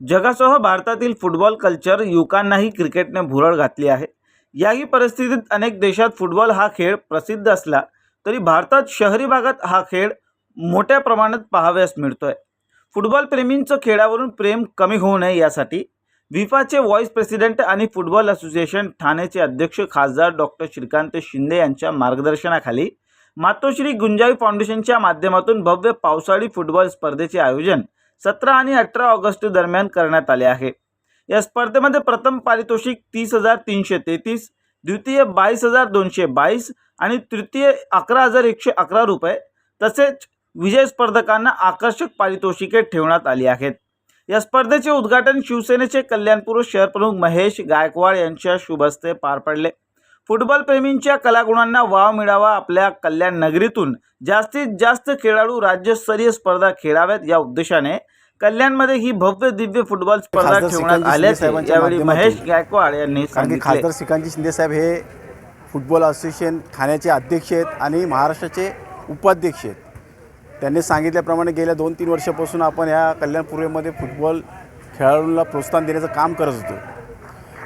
जगासह भारतातील football culture युवकांनाही क्रिकेटने भुरळ घातली आहे. याही परिस्थितीत अनेक देशात फुटबॉल हा खेळ प्रसिद्ध असला तरी भारतात शहरी भागात हा खेळ मोठ्या प्रमाणात पाहाव्यास मिळतोय. फुटबॉल प्रेमींचं खेळावरून प्रेम कमी होऊ नये यासाठी विफाचे व्हाईस प्रेसिडेंट आणि फुटबॉल असोसिएशन ठाण्याचे अध्यक्ष खासदार डॉक्टर श्रीकांत शिंदे यांच्या मार्गदर्शनाखाली मातोश्री गुंजाई फाउंडेशनच्या माध्यमातून भव्य पावसाळी फुटबॉल स्पर्धेचे आयोजन सतरा आणि अठरा ऑगस्ट दरम्यान करण्यात आले आहे. या स्पर्धेमध्ये प्रथम पारितोषिक तीस हजार तीनशे तेहतीस द्वितीय बावीस हजार दोनशे बावीस आणि तृतीय अकरा हजार एकशे अकरा रुपये तसेच विजय स्पर्धकांना आकर्षक पारितोषिके ठेवण्यात आली आहेत. या स्पर्धेचे उद्घाटन शिवसेनेचे कल्याणपूर शहरप्रमुख महेश गायकवाड यांच्या शुभ हस्ते पार पडले. फुटबॉल प्रेमींच्या कलागुणांना वाव मिळावा आपल्या कल्याण नगरीतून. जास्तीत जास्त खेळाडू राज्यस्तरीय स्पर्धा खेळाव्यात या उद्देशाने. कल्याणमध्ये ही भव्य दिव्य फुटबॉल स्पर्धा ठेवण्यात आल्याचे यावेळी महेश गायकवाड यांनी सांगितले. खासदार श्रीकांतजी शिंदे साहेब हे फुटबॉल असोसिएशन ठाण्याचे अध्यक्ष आहेत आणि महाराष्ट्राचे उपाध्यक्ष आहेत. त्यांनी सांगितल्याप्रमाणे गेल्या दोन तीन वर्षापासून आपण या कल्याणपूर्वेमध्ये फुटबॉल खेळाडूंना प्रोत्साहन देण्याचं काम करत होतो.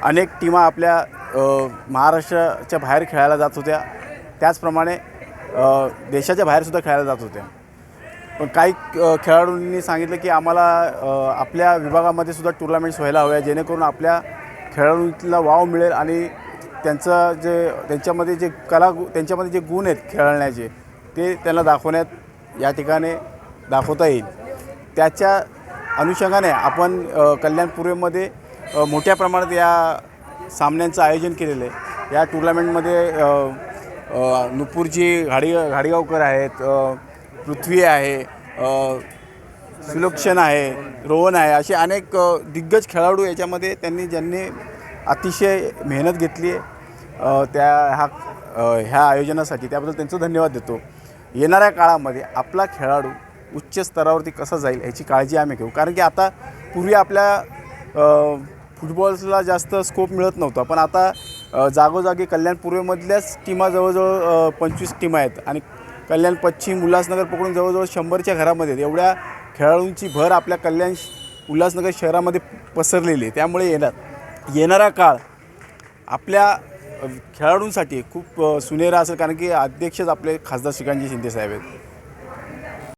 अनेक टीमा आपल्या महाराष्ट्राच्या बाहेर खेळायला जात होत्या. त्याचप्रमाणे देशाच्या बाहेरसुद्धा खेळायला जात होत्या. पण काही खेळाडूंनी सांगितलं की आम्हाला आपल्या विभागामध्ये सुद्धा टुर्नामेंट्स व्हायला हव्या जेणेकरून आपल्या खेळाडूंना वाव मिळेल आणि त्यांचं जे त्यांच्यामध्ये जे कला त्यांच्यामध्ये जे गुण आहेत खेळण्याचे ते त्यांना दाखवण्यात या ठिकाणी दाखवता येईल. त्याच्या अनुषंगाने आपण अ, कल्याणपूर्वेमध्ये मोठ्या प्रमाणात या सामन्यांचं आयोजन केलेलं आहे. या टुर्नामेंटमध्ये नुपूरची घाडी घाडीगावकर आहेत पृथ्वी आहे सुलक्षण आहे रोहन आहे असे अनेक दिग्गज खेळाडू याच्यामध्ये त्यांनी ज्यांनी अतिशय मेहनत घेतली आहे. त्या ह्या ह्या आयोजनासाठी त्याबद्दल त्यांचं धन्यवाद देतो. येणाऱ्या काळामध्ये आपला खेळाडू उच्च स्तरावरती कसा जाईल याची काळजी आम्ही घेऊ. कारण की आता पूर्वी आपल्या फुटबॉल्सला जास्त स्कोप मिळत नव्हता. पण आता जागोजागी कल्याण पूर्वेमधल्याच टीमा जवळजवळ पंचवीस टीम आहेत. आणि कल्याण पश्चिम उल्हासनगर पकडून जवळजवळ शंभरच्या घरामध्ये एवढ्या खेळाडूंची भर आपल्या कल्याण श- उल्हासनगर शहरामध्ये पसरलेली आहे. त्यामुळे येणार येणारा काळ आपल्या खेळाडूंसाठी खूप सुनेरा असेल. कारण की अध्यक्षच आपले खासदार श्रीकांतजी शिंदे साहेब आहेत.